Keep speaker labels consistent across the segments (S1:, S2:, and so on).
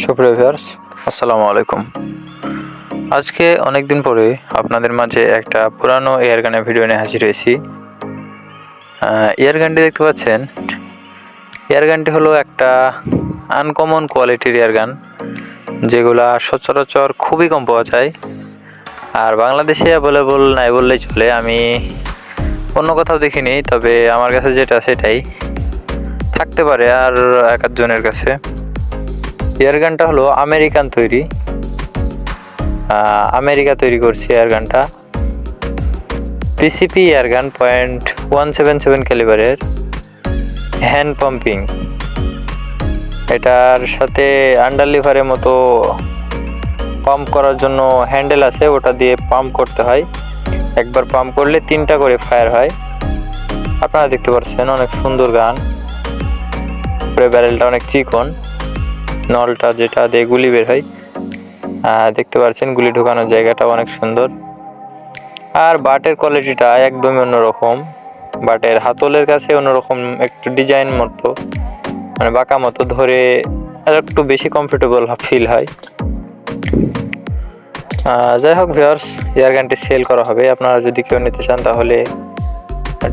S1: সুপ্রিয় ভিউয়ার্স, আসসালামু আলাইকুম। আজকে অনেক দিন পরে আপনাদের মাঝে একটা পুরানো এয়ার গানের ভিডিও নিয়ে হাজির হয়েছি। এয়ার গানটি দেখতে পাচ্ছেন। এয়ার গানটি হলো একটা আনকমন কোয়ালিটির এয়ার গান, যেগুলা সচরাচর খুবই কম পাওয়া যায়। আর বাংলাদেশে অ্যাভেলেবল নাই বললেই চলে, আমি অন্য কোথাও দেখিনি, তবে আমার কাছে যেটা সেটাই থাকতে পারে আর এক আধজনের কাছে। এয়ার গানটা হলো আমেরিকান তৈরি। আমেরিকা তৈরি করছে এয়ারগানটা PCP airgun point one seven seven ক্যালিবারের hand pumping এটার সাথে আন্ডার লিভারের মতো পাম্প করার জন্য হ্যান্ডেল আছে, ওটা দিয়ে পাম্প করতে হয়। একবার পাম্প করলে তিনটা করে ফায়ার হয়। আপনারা দেখতে পাচ্ছেন অনেক সুন্দর গান। ব্যারেলটা অনেক চিকন। নলটা যেটা দিয়ে গুলি বের হয়। দেখতে পাচ্ছেন, গুলি ঢোকানোর জায়গাটা অনেক সুন্দর। আর বাটের কোয়ালিটিটা একদমই অন্যরকম। বাটের হাতলের কাছে অন্যরকম একটু ডিজাইন মতো মানে বাঁকা মতো ধরে একটু বেশি কমফোর্টেবল ফিল হয়। যাই হোক ভিওর্স এয়ার গানটি সেল করা হবে। আপনারা যদি কেউ নিতে চান তাহলে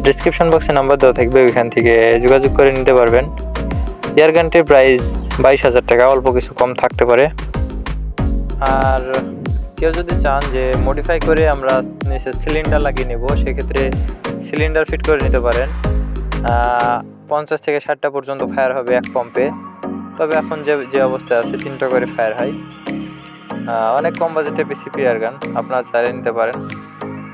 S1: ডিসক্রিপশন বক্সে নাম্বার দেওয়া থাকবে, ওইখান থেকে যোগাযোগ করে নিতে পারবেন। এয়ার গানটির প্রাইস বাইশ হাজার টাকা, অল্প কিছু কম থাকতে পারে। আর কেউ যদি চান যে মডিফাই করে আমরা নিচে সিলিন্ডার লাগিয়ে নেব, সেক্ষেত্রে সিলিন্ডার ফিট করে নিতে পারেন। পঞ্চাশ থেকে ষাটটা পর্যন্ত ফায়ার হবে এক পাম্পে তবে এখন যে যে অবস্থায় আছে, তিনটা করে ফায়ার হয়। অনেক কম বাজেটে পিসিপি এয়ার গান আপনারা চাইলে নিতে পারেন।